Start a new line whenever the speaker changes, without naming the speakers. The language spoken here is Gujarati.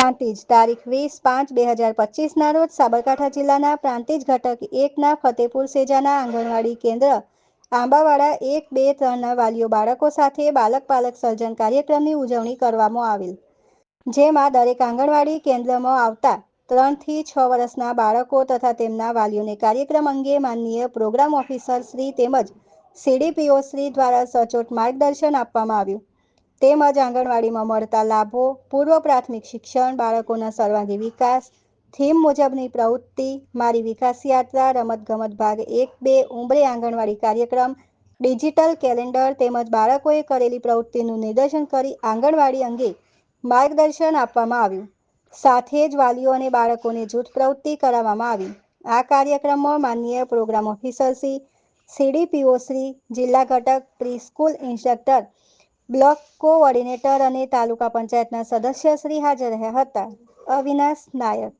પ્રાંતિજ તારીખ વીસ પાંચ બે હજાર પચીસના રોજ સાબરકાંઠા જિલ્લાના પ્રાંતિજ ઘટક એકના ફતેપુર સેજાના આંગણવાડી કેન્દ્ર આંબાવાડા એક બે ત્રણના વાલીઓ બાળકો સાથે બાલક પાલક સર્જન કાર્યક્રમની ઉજવણી કરવામાં આવેલ. જેમાં દરેક આંગણવાડી કેન્દ્રમાં આવતા ત્રણથી છ વર્ષના બાળકો તથા તેમના વાલીઓને કાર્યક્રમ અંગે માનનીય પ્રોગ્રામ ઓફિસર શ્રી તેમજ સીડીપીઓ શ્રી દ્વારા સચોટ માર્ગદર્શન આપવામાં આવ્યું. તેમજ આંગણવાડીમાં મળતા લાભો, પૂર્વ પ્રાથમિક શિક્ષણ, બાળકોના સર્વાંગી વિકાસ, થીમ મુજબની પ્રવૃત્તિ, મારી વિકાસ યાત્રા, રમતગમત ભાગ એક બે, ઉંબરે આંગણવાડી કાર્યક્રમ, ડિજિટલ કેલેન્ડર તેમજ બાળકોએ કરેલી પ્રવૃત્તિનું નિદર્શન કરી આંગણવાડી અંગે માર્ગદર્શન આપવામાં આવ્યું. સાથે જ વાલીઓ અને બાળકોને જૂથ પ્રવૃત્તિ કરાવવામાં આવી. આ કાર્યક્રમમાં માનનીય programme officer Shri, C D P O Shri, જિલ્લા ઘટક pre school instructor block coordinator અને તાલુકા પંચાયતના સદસ્ય શ્રી હાજર રહ્યા હતા. અવિનાશ નાયક.